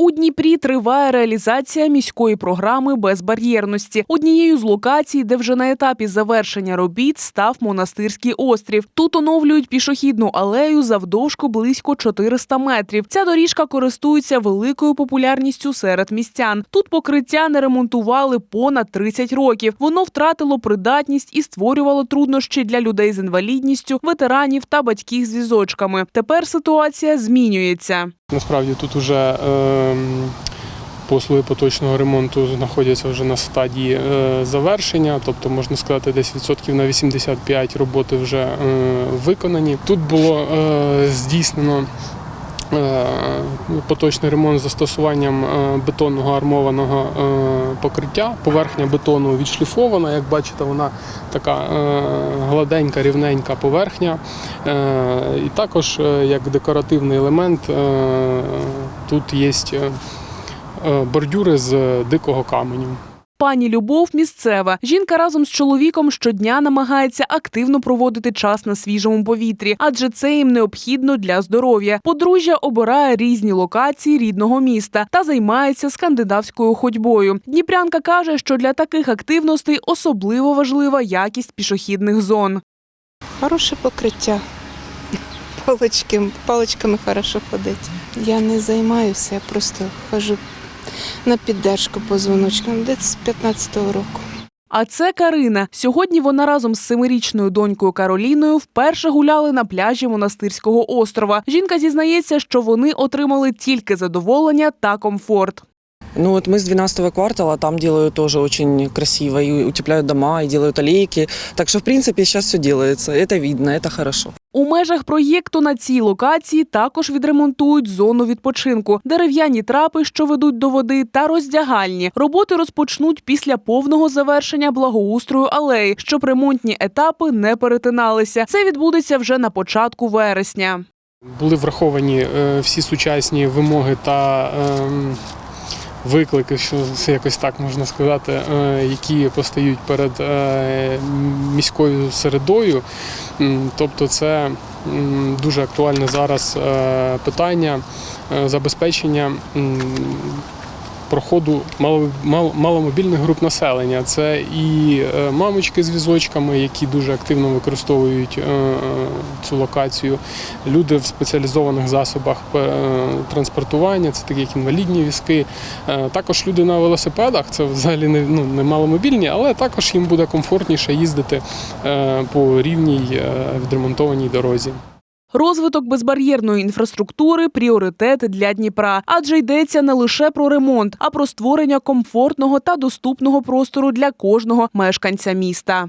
У Дніпрі триває реалізація міської програми безбар'єрності. Однією з локацій, де вже на етапі завершення робіт став монастирський острів. Тут оновлюють пішохідну алею завдовжку близько 400 метрів. Ця доріжка користується великою популярністю серед містян. Тут покриття не ремонтували понад 30 років. Воно втратило придатність і створювало труднощі для людей з інвалідністю, ветеранів та батьків з візочками. Тепер ситуація змінюється. Насправді тут вже ем, послуги поточного ремонту знаходяться вже на стадії е, завершення, тобто можна сказати, десь відсотків на 85 роботи вже е, виконані. Тут було е, здійснено. Е, Поточний ремонт з застосуванням е, бетонного армованого е, покриття. Поверхня бетону відшліфована. Як бачите, вона така гладенька, рівненька поверхня. І також як декоративний елемент тут є бордюри з дикого каменю. Пані Любов місцева. Жінка разом з чоловіком щодня намагається активно проводити час на свіжому повітрі, адже це їм необхідно для здоров'я. Подружжя обирає різні локації рідного міста та займається скандинавською ходьбою. Дніпрянка каже, що для таких активностей особливо важлива якість пішохідних зон. Хороше покриття. Паличками хорошо ходить. Я не займаюся, я просто хожу на піддержку позвоночним десь з 15-го року. А це Карина. Сьогодні вона разом з семирічною донькою Кароліною вперше гуляли на пляжі монастирського острова. Жінка зізнається, що вони отримали тільки задоволення та комфорт. Ну вот мы с 12 квартала, там делают тоже очень красиво, и утепляют дома, и делают аллейки. Так что, в принципе, сейчас все делается. Это видно, это хорошо. У межах проєкту на цій локації також відремонтують зону відпочинку, дерев'яні трапи, що ведуть до води, та роздягальні. Роботи розпочнуть після повного завершення благоустрою алеї, щоб ремонтні етапи не перетиналися. Це відбудеться вже на початку вересня. Були враховані е, всі сучасні вимоги та ем, виклики, що це якось так можна сказати, е, які постають перед е, міською середою. Тобто, це дуже актуальне зараз е, питання забезпечення. Проходу маломобільних груп населення це і е, мамочки з візочками, які дуже активно використовують е, е, цю локацію, люди в спеціалізованих засобах транспортування, це такі як інвалідні візки. Також люди на велосипедах, це взагалі не, ну, не маломобільні, але також їм буде комфортніше їздити по рівній відремонтованій дорозі. Розвиток безбар'єрної інфраструктури пріоритет для Дніпра, адже йдеться не лише про ремонт, а про створення комфортного та доступного простору для кожного мешканця міста.